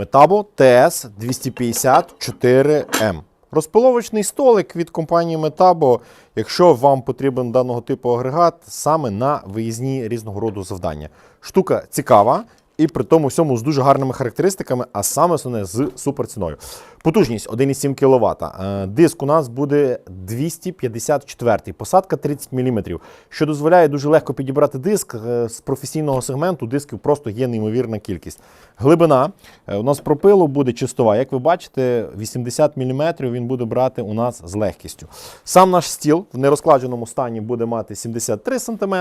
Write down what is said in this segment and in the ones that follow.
Metabo TS 254M. Розпиловочний столик від компанії Metabo, якщо вам потрібен даного типу агрегат саме на виїзні різного роду завдання. Штука цікава і при тому всьому з дуже гарними характеристиками, а саме основне з суперціною. Потужність 1,7 кВт. Е, Диск у нас буде 254, посадка 30 мм, що дозволяє дуже легко підібрати диск е, з професійного сегменту. Дисків просто є неймовірна кількість. Глибина е, у нас пропилу буде чистова. Як ви бачите, 80 мм він буде брати у нас з легкістю. Сам наш стіл в нерозкладеному стані буде мати 73 см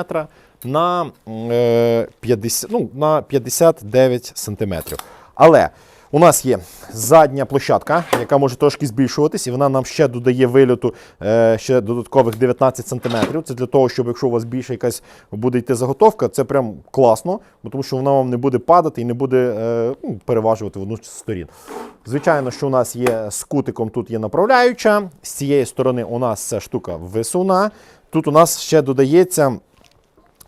на, е, 50, ну, на 59 см. Але у нас є задня площадка, яка може трошки збільшуватись, і вона нам ще додає вильоту е, ще додаткових 19 см. Це для того, щоб якщо у вас більше якась буде йти заготовка, це прям класно, тому що вона вам не буде падати і не буде е, ну, переважувати в одну з сторін. Звичайно, що у нас є з кутиком, тут є направляюча. З цієї сторони у нас ця штука висуна. Тут у нас ще додається.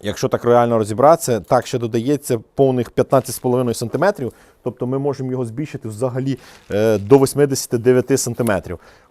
Якщо так реально розібратися, так ще додається повних 15,5 см, тобто ми можемо його збільшити взагалі е, до 89 см.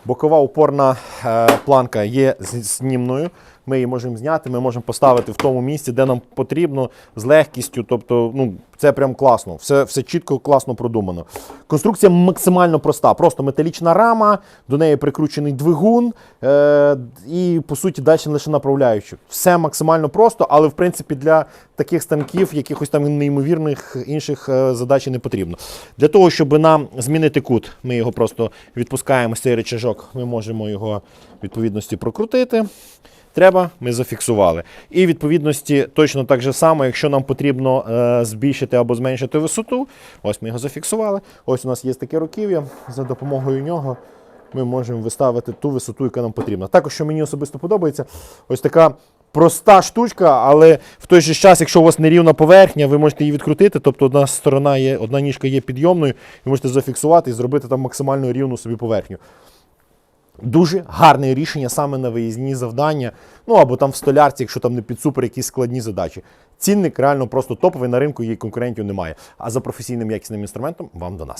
Бокова опорна е, планка є знімною. Ми її можемо зняти, ми можемо поставити в тому місці, де нам потрібно, з легкістю. Тобто, ну, це прям класно. Все, все чітко, класно продумано. Конструкція максимально проста. Просто металічна рама, до неї прикручений двигун е, і, по суті, далі лише направляючи. Все максимально просто, але в принципі для таких станків якихось там неймовірних інших е, задач не потрібно. Для того, щоб нам змінити кут, ми його просто відпускаємо з цей речажок, ми можемо його відповідності прокрутити. Треба, ми зафіксували. І відповідності точно так же само, якщо нам потрібно е, збільшити або зменшити висоту, ось ми його зафіксували. Ось у нас є таке руків'я. За допомогою нього ми можемо виставити ту висоту, яка нам потрібна. Також, що мені особисто подобається, ось така проста штучка, але в той же час, якщо у вас нерівна поверхня, ви можете її відкрутити. Тобто одна сторона є, одна ніжка є підйомною, ви можете зафіксувати і зробити там максимально рівну собі поверхню. Дуже гарне рішення саме на виїзні завдання, ну або там в столярці, якщо там не під супер якісь складні задачі. Цінник реально просто топовий на ринку, її конкурентів немає. А за професійним якісним інструментом вам до нас.